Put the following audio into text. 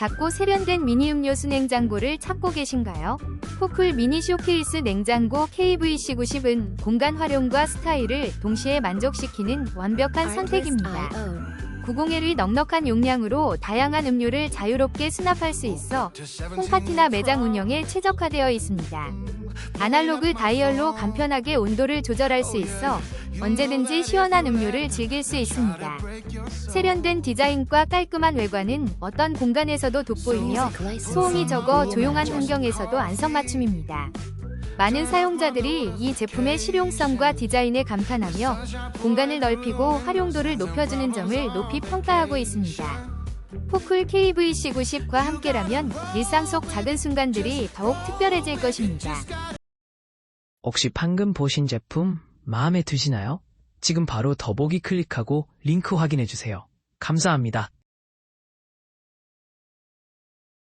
작고 세련된 미니 음료수 냉장고를 찾고 계신가요? 포클 미니 쇼케이스 냉장고 KVC90은 공간 활용과 스타일을 동시에 만족시키는 완벽한 선택입니다. 90L의 넉넉한 용량으로 다양한 음료를 자유롭게 수납할 수 있어 홈파티나 매장 운영에 최적화되어 있습니다. 아날로그 다이얼로 간편하게 온도를 조절할 수 있어 언제든지 시원한 음료를 즐길 수 있습니다. 세련된 디자인과 깔끔한 외관은 어떤 공간에서도 돋보이며 소음이 적어 조용한 환경에서도 안성맞춤입니다. 많은 사용자들이 이 제품의 실용성과 디자인에 감탄하며 공간을 넓히고 활용도를 높여주는 점을 높이 평가하고 있습니다. 포클 KVC90과 함께라면 일상 속 작은 순간들이 더욱 특별해질 것입니다. 혹시 방금 보신 제품 마음에 드시나요? 지금 바로 더보기 클릭하고 링크 확인해주세요. 감사합니다.